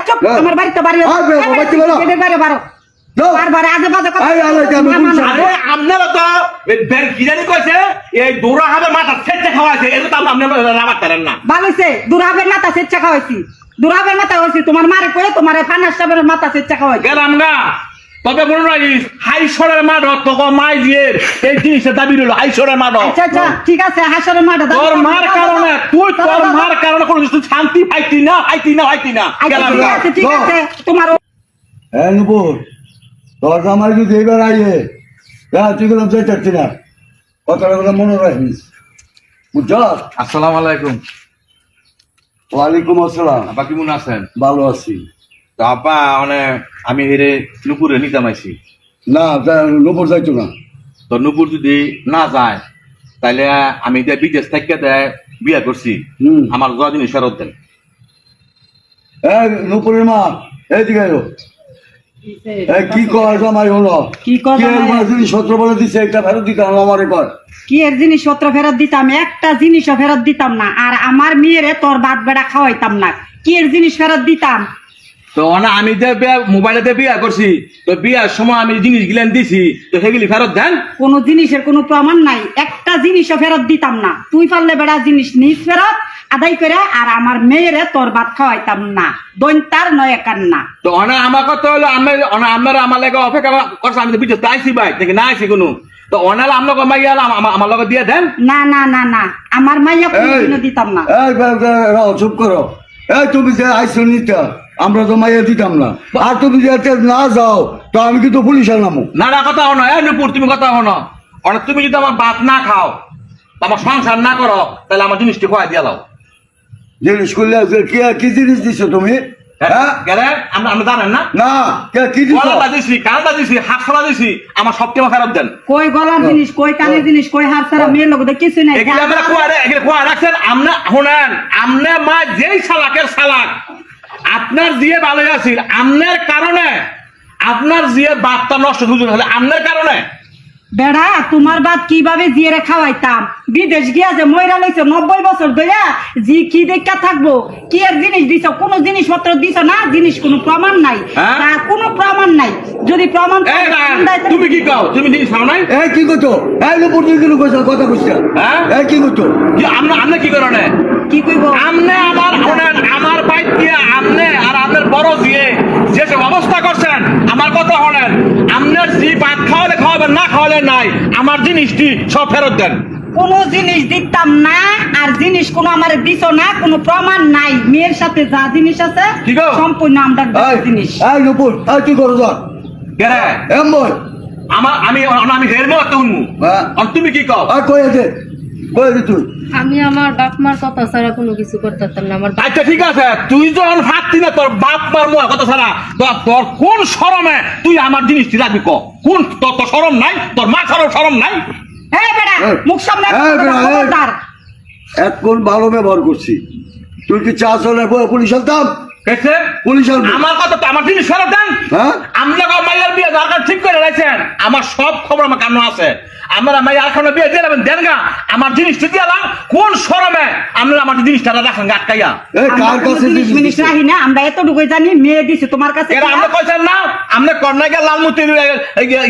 চুপ। আমার বাড়িতে বাড়ি। গেটের বাইরে বারো। না। আপনারা তো কইছে এই হবে মাথা স্বেচ্ছা খাওয়াইছে এটা তো আপনি রাবার পারেন না ভালো হইছে দুরাবের মাথা খাওয়াইছি দুরাবের মাথা হয়েছি তোমার মারে পড়ে তোমার ফানাস সাহেবের মাথা স্বেচ্ছা খাওয়াই গেলাম গা তবে মনে রাখিস হাইশ্বরের মাঠ তোকে মাই দিয়ে এই জিনিসের দাবি রইল হাইশ্বরের মাঠ আচ্ছা আচ্ছা ঠিক আছে হাসরের মাঠে। তোর মার কারণে তুই তোর মার কারণে কোনো কিছু শান্তি পাইতি না পাইতি না পাইতি না। আচ্ছা ঠিক আছে ঠিক আছে তোমার হ্যাঁ নুপুর তোর জামাই যদি এইবার আইয়ে হ্যাঁ তুই গেলাম যাই চাচ্ছি না কথাটা গুলো মনে রাখিস। বুঝছ? আসসালামু আলাইকুম। ওয়ালাইকুম আসসালাম। আপা কেমন আছেন? ভালো আছি। তো আপা মানে আমি হেরে নুপুরে নিতাম আইছি। না নুপুর যাইতো না। তো নুপুর যদি না যায় তাইলে আমি এটা বিদেশ থেকে দেয় বিয়া করছি। আমার যা জিনিস ফেরত দেন। নুপুরের মা এইদিকে কি কর জামাই হলো? কি মাস যদি সতেরো বলে দিছে একটা ফেরত দিতে হবে আমার এবার কি এর জিনিসপত্র ফেরত দিতাম একটা জিনিসও ফেরত দিতাম না। আর আমার মেয়েরে তোর বাদ বেড়া খাওয়াইতাম না। কি এর জিনিস ফেরত দিতাম? তো না আমি যে মোবাইলে বিয়া করছি তো বিয়ার সময় আমি জিনিস গিলেন দিছি তো সেগুলি ফেরত দেন? কোনো জিনিসের কোনো প্রমাণ নাই। একটা জিনিসও ফেরত দিতাম না। তুই পারলে বেড়া জিনিস নিস ফেরত আদায় করে আর আমার মেয়েরে তোর ভাত খাওয়াইতাম না। দৈন্তার নয় কান্না। তো অনা আমার কথা হলো আমি অনা আমার আমার লাগে অপেক্ষা করছে আমি তো আইসি ভাই দেখি না আইসি কোনো। তো অনালে আমার লগে মাইয়া আমার লগে দিয়ে দেন। না না না না। আমার মাইয়া কোনোদিনও দিতাম না। এই চুপ করো। এই তুমি যে আইসো নিতে। আমরা তো মাইয়া দিতাম না। আর তুমি যে এতে না যাও তো আমি কিন্তু পুলিশে নামো। না না কথা হনো এই নুপুর তুমি কথা হনো অনেক তুমি যদি আমার ভাত না খাও আমার সংসার না করো তাহলে আমার জিনিসটি খোয়া দিয়ে দাও। জিনিস করলে কি কি জিনিস দিছো তুমি? হ্যাঁ আমরা আমরা দেন। কই গলার জিনিস কই কানের জিনিস কই ছাড়া মেয়ের লোক কিছু নাই। রাখছেন মা যেই সালাকের সালাক আপনার দিয়ে ভালো আছি আমনের কারণে আপনার জিয়ে বাপটা নষ্ট সুযোগ হলে আমনের কারণে? বেড়া তোমার বাদ কীভাবে জিয়েরে খাওয়াইতাম? বিদেশ গিয়া যে ময়রা লইছে নব্বই বছর ধইয়া জি কি দেখা থাকব? কি এর জিনিস দিছ? কোন জিনিসপত্র দিছ না? জিনিস কোনো প্রমাণ নাই। হ্যাঁ? না কোনো প্রমাণ নাই। যদি প্রমাণ তুমি কি কও? তুমি জিনিস খাও নাই? এই কি করছ? এই কিন্তু কইছো কথা কইছো হ্যাঁ? এই কি করছ। কি আমনে আমনে কি করো না? কি কইব? আমনে আমার শুনেন আমার বাইক দিয়ে আমনে আর আপনার বড় দিয়ে যেসব অবস্থা করছেন আমার কথা শোনেন যে ভাত খাওয়ালে খাওয়াবেন না খাওয়ালে নাই। আমার জিনিসটি সব ফেরত দেন। কোন জিনিস দিতাম না আর জিনিস কোনো আমার দিছ না কোনো প্রমাণ নাই। মেয়ের সাথে যা জিনিস আছে সম্পূর্ণ আমরা জিনিস। এই নুপুর এই তুই করো যা কেরে এম বল। আমার আমি আমি শুনব হ্যাঁ। আর তুমি কি কও? আর কই আছে? আমি আমার বাপ মার কথা ছাড়া কোনো কিছু করতাম না আমার আচ্ছা ঠিক আছে তুই যখন ফাটতি না তোর বাপ মার মুখ কথা ছাড়া তোর- কোন শরমে তুই আমার জিনিসটি রাখবি ক? কোন তোর তো শরম নাই? তোর মা শরম শরম নাই? বেড়া এই। মুখ সামনে। এখন ভালো ব্যবহার করছি। তুই কি চা চলে পুলিশ আনতাম? কেছে পুলিশ আমার কথা তো আমার জিনিস ফেরত দেন। হ্যাঁ? মাইয়ার বিয়ে দরকার ঠিক করে রাখছেন। আমার সব খবর আমার কান্ন আছে। আমরা মাইয়ার এখন বিয়ে দিয়ে দেবেন দেন গা। আমার জিনিসটা দিয়ে এলাম কোন শরমে? আপনারা আমার জিনিসটা রাখেন আটকাইয়া। কার আমরা কোনো কাছে জিনিস জিনিস দিছে? রাখি না আমরা এতটুকুই জানি মেয়ে দিছে তোমার কাছে এরা আপনি কইছেন না? আপনি কর্ণা গিয়ে লালমুতি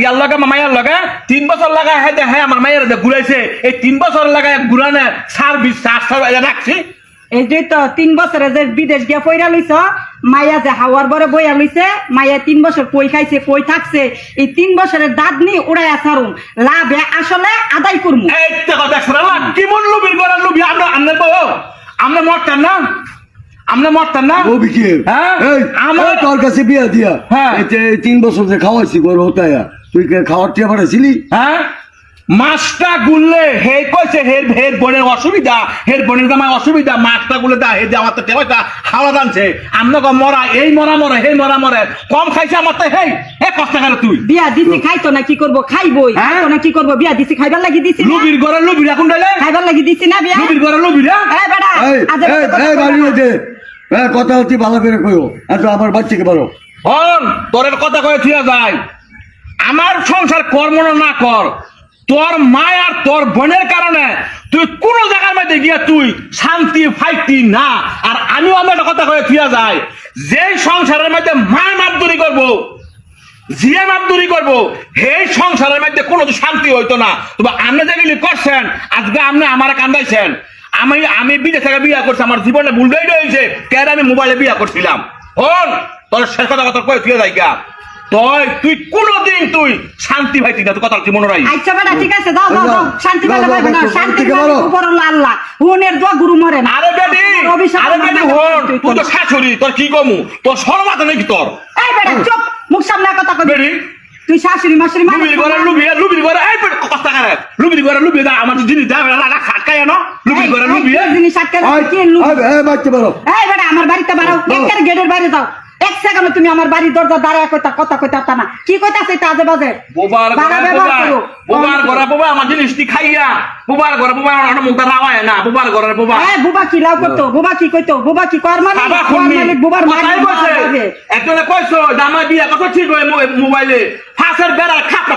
ইয়ার লগে মাইয়ার লগে তিন বছর লাগা হ্যাঁ হ্যাঁ আমার মাইয়ার ঘুরাইছে এই তিন বছর লাগায় ঘুরানে সার্ভিস সার রাখছি। এই যে তো তিন বছরে যে বিদেশ গিয়া পয়রা লইছ মাইয়া যে হাওয়ার বরে বইয়া লইছে মাইয়া তিন বছর কই খাইছে কই থাকছে এই তিন বছরের দাঁত নি উড়াই আসারুম লাভে আসলে আদায় করমু। এই তো কথা কি মন লুবির করে লুবি আমরা আপনার বউ আমরা মরতেন না? আমরা মরতেন না? কি হ্যাঁ? এই আমার- তোর কাছে বিয়া দিয়া। হ্যাঁ। এই যে তিন বছর যে খাওয়াইছি গরু হতায়া তুই খাওয়ার টিয়া পাঠাইছিলি? হ্যাঁ? মাছটা গুললে হে কইছে হের হের বোনের অসুবিধা হের বোনের জামাই অসুবিধা মাছটা গুলে দা হে যে আমার তো টেবাইটা হাওয়া দানছে। আমরা কো মরা এই মরা মরে হে মরা মরে কম খাইছে আমার তো হেই হে কষ্ট করে তুই? বিয়া দিছি খাইতো না কি করব? খাইবই হ্যাঁ? খাইতো না কি করব? বিয়া দিছি খাইবার লাগি দিছি না? লুবির ঘরে লুবি রাখুন ডাইলে খাইবার লাগি দিছি না বিয়া? লুবির ঘরে লুবি রা এই বেটা এই কথা বাড়ি। দে হ্যাঁ কথা হচ্ছে ভালো করে কইও। আচ্ছা আমার বাচ্চাকে বলো। হন তোর কথা কয়ে থিয়া যায়। আমার সংসার কর্ম না কর তোর মা আর তোর বোনের কারণে তুই কোন জায়গার মধ্যে গিয়া তুই শান্তি, ফাইতি না। আর আমিও আমার একটা কথা কয়ে থিয়া যাই যেই সংসারের মধ্যে মা মাপদুরি করব জিয়া মাপদুরি করব, সেই সংসারের মধ্যে কোনো শান্তি হইতো না। তবে আপনি যেগুলি করছেন, আজকে আপনি আমার কান্দাইছেন। আমি আমি বিদেশ বিয়া করছি, আমার জীবনে ভুলটাই রয়েছে, কেন আমি মোবাইলে বিয়া করছিলাম? হন তোর শেষ কথা কথা কয়ে তুই যাইগা। তুই তুই কোনোদিন তুই শান্তি না তুই কথা কি মনে রাখি আচ্ছা বেটা ঠিক আছে যাও যাও শান্তি না শান্তি উপর আল্লাহ হুনের দোয়া গুরু মরে না। আরে বেটি আরে আমার বেটি হন তুই তো শাশুড়ি তোর কি কমু? তোর সরম নাকি তোর? এই বেটা চুপ মুখ সামনে কথা কবি। বেটি তুই শাশুড়ি মাসুরি মানে লুবির ঘরে লুবি লুবির ঘরে এই বেটি কথা কারে? লুবির ঘরে লুবি দা আমার জিনিস দা না খাটকায় না লুবির ঘরে লুবি জিনিস আয়, কি লুবি? আয়, এ, বাচ্চা বলো এই বেটা আমার বাড়িতে বাড়াও। গেটের বাইরে যাও। এক সেকেন্ড তুমি আমার বাড়ির দরজা দাঁড়ায় কইতা কথা কইতা তা না। কি কইতাছে এটা আজে বাজে বোবার ঘরে বোবা বোবার ঘরে বোবা আমার জিনিস টি খাইয়া। বোবার ঘরে বোবা আমার মুখটা রাওয়ায় না। বোবার ঘরে বোবা। এই বুবা কি লাভ করতো বুবা কি কইতো? বুবা কি কর মানে খাবা বুবার বলছে। বাবা। একজনে কইছো জামাই বিয়া কত ঠিক হয় মোবাইলে? ফাঁসের বেড়ার খাপটা